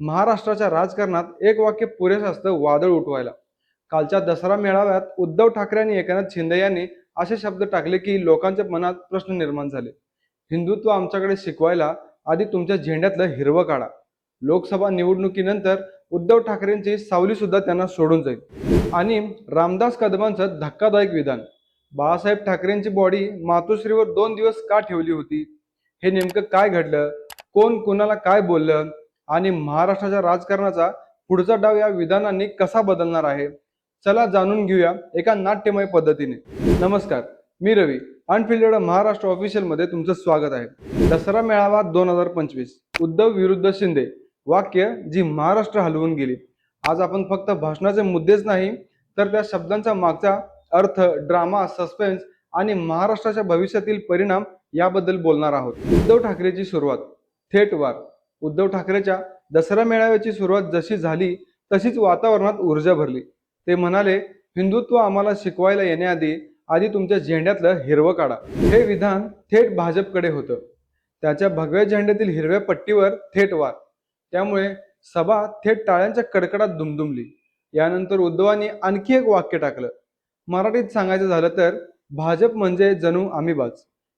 महाराष्ट्राच्या राजकारणात एक वाक्य पुरेसं असतं वादळ उठवायला. कालच्या दसरा मेळाव्यात उद्धव ठाकरे आणि एकनाथ शिंदे यांनी असे शब्द टाकले की लोकांच्या मनात प्रश्न निर्माण झाले. हिंदुत्व आमच्याकडे शिकवायला आधी तुमच्या झेंड्यातलं हिरवं काढा. लोकसभा निवडणुकीनंतर उद्धव ठाकरेंची सावली सुद्धा त्यांना सोडून जाईल. आणि रामदास कदमांचं धक्कादायक विधान. बाळासाहेब ठाकरेंची बॉडी मातोश्रीवर दोन दिवस का ठेवली होती? हे नेमकं काय घडलं? कोण कोणाला काय बोललं? आणि महाराष्ट्राच्या राजकारणाचा पुढचा डाव या विधानांनी कसा बदलणार आहे? चला जाणून घेऊया एका नाट्यमय पद्धतीने. नमस्कार मी रवी. अनफिल्ड महाराष्ट्र ऑफिशियलमध्ये तुमचं स्वागत आहे. दसरा मेळावा दोन हजार पंचवीस. उद्धव विरुद्ध शिंदे. वाक्य जी महाराष्ट्र हलवून गेली. आज आपण फक्त भाषणाचे मुद्देच नाही तर त्या शब्दांचा मागचा अर्थ ड्रामा सस्पेन्स आणि महाराष्ट्राच्या भविष्यातील परिणाम याबद्दल बोलणार आहोत. उद्धव ठाकरेची सुरुवात. थेट वार उद्धव ठाकरेच्या दसरा मेळाव्याची सुरुवात जशी झाली तशीच वातावरणात ऊर्जा भरली. ते म्हणाले हिंदुत्व आम्हाला शिकवायला येण्याआधी आधी तुमच्या झेंड्यातलं हिरवं काढा. हे विधान थेट भाजपकडे होतं. त्याच्या भगव्या झेंड्यातील हिरव्या पट्टीवर थेट वार. त्यामुळे सभा थेट टाळ्यांच्या कडकडात दुमदुमली. यानंतर उद्धवांनी आणखी एक वाक्य टाकलं. मराठीत सांगायचं झालं तर भाजप म्हणजे जणू आम्ही बाज.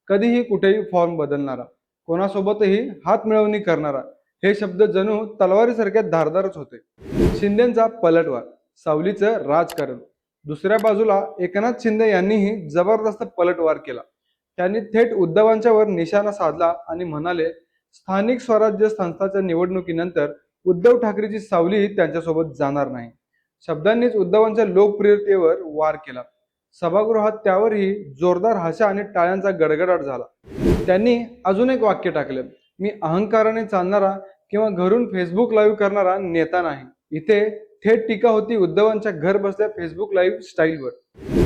कधीही कुठेही फॉर्म बदलणारा. कोणासोबतही हात मिळवणी करणारा हे शब्द जणू तलवारीसारख्या धारदारच होते. शिंदेचा पलटवार सावलीचं राजकारण. दुसऱ्या बाजूला एकनाथ शिंदे यांनीही जबरदस्त पलटवार केला. त्यांनी थेट उद्धवांच्यावर निशाणा साधला आणि म्हणाले स्थानिक स्वराज्य संस्थाच्या निवडणुकीनंतर उद्धव ठाकरेची सावली त्यांच्यासोबत जाणार नाही. शब्दांनीच उद्धवांच्या लोकप्रियतेवर वार केला. सभागृहात त्यावरही जोरदार हशा आणि टाळ्यांचा गडगडाट झाला. त्यांनी अजून एक वाक्य टाकलं. मी अहंकाराने चालणारा किंवा घरून फेसबुक लाईव्ह करणारा नेता नाही. इथे थेट टीका होती उद्धवांच्या घर बसल्या फेसबुक लाईव्ह स्टाईलवर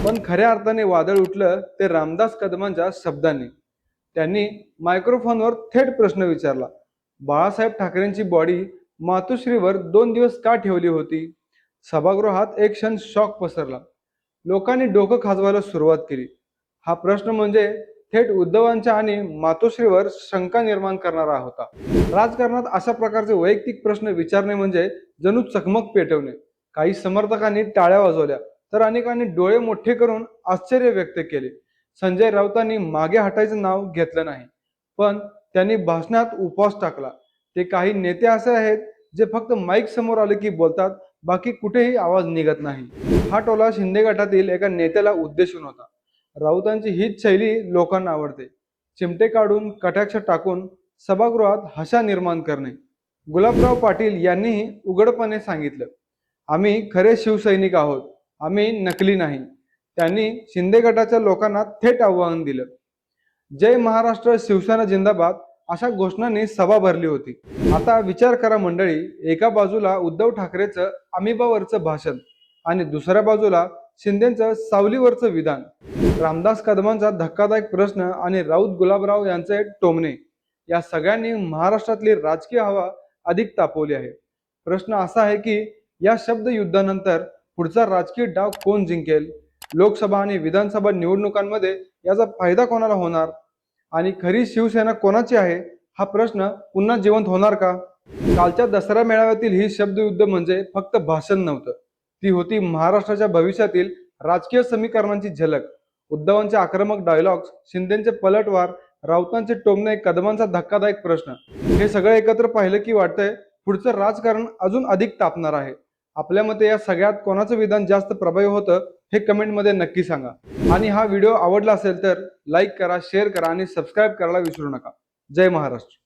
पण खऱ्या अर्थाने वादळ उठलं ते रामदास कदमांच्या शब्दांनी. त्यांनी मायक्रोफोनवर थेट प्रश्न विचारला. बाळासाहेब ठाकरेंची बॉडी मातुश्रीवर दोन दिवस का ठेवली होती? सभागृहात एक क्षण शॉक पसरला. लोकांनी डोकं खाजवायला सुरुवात केली. हा प्रश्न म्हणजे थेट उद्धवांच्या आणि मातोश्रीवर शंका निर्माण करणारा होता. राजकारणात अशा प्रकारचे वैयक्तिक प्रश्न विचारणे म्हणजे जणू चकमक पेटवणे. काही समर्थकांनी टाळ्या वाजवल्या तर अनेकांनी डोळे मोठे करून आश्चर्य व्यक्त केले. संजय राऊतांनी मागे हटायचं नाव घेतलं नाही पण त्यांनी भाषणात उपवास टाकला. ते काही नेते असे आहेत जे फक्त माईक समोर आले की बोलतात बाकी कुठेही आवाज निघत नाही. हा टोला शिंदे गटातील एका नेत्याला उद्देशून होता. राऊतांची हीच शैली लोकांना आवडते. चिमटे काढून कटाक्ष टाकून सभागृहात हशा निर्माण करणे. गुलाबराव पाटील यांनीही उघडपणे सांगितलं आम्ही खरे शिवसैनिक आहोत. आम्ही नकली नाही. त्यांनी शिंदे गटाच्या लोकांना थेट आव्हान दिलं. जय महाराष्ट्र शिवसेना जिंदाबाद अशा घोषणांनी सभा भरली होती. आता विचार करा मंडळी एका बाजूला उद्धव ठाकरेचं अमिबावरचं भाषण आणि दुसऱ्या बाजूला शिंदेचं सावलीवरचं विधान. रामदास कदमांचा धक्कादायक प्रश्न आणि राऊत गुलाबराव यांचे टोमणे या सगळ्यांनी महाराष्ट्रातली राजकीय हवा अधिक तापवली आहे. प्रश्न असा आहे की या शब्द युद्धानंतर पुढचा राजकीय डाव कोण जिंकेल? लोकसभा आणि विधानसभा निवडणुकांमध्ये याचा फायदा कोणाला होणार? आणि खरी शिवसेना कोणाची आहे? हा प्रश्न पुन्हा जिवंत होणार का? कालच्या दसरा मेळाव्यातील ही शब्दयुद्ध म्हणजे फक्त भाषण नव्हतं. ती होती महाराष्ट्राच्या भविष्यातील राजकीय समीकरणांची झलक. उद्धवांचे आक्रमक डायलॉग्स शिंदेचे पलटवार राऊतांचे टोमणे कदमांचा धक्कादायक प्रश्न. हे सगळं एकत्र पाहिलं की वाटतंय पुढचं राजकारण अजून अधिक तापणार आहे. आपल्या मते या सगळ्यात कोणाचं विधान जास्त प्रभावी होतं हे कमेंटमध्ये नक्की सांगा. आणि हा व्हिडिओ आवडला असेल तर लाईक करा शेअर करा आणि सबस्क्राईब करायला विसरू नका. जय महाराष्ट्र.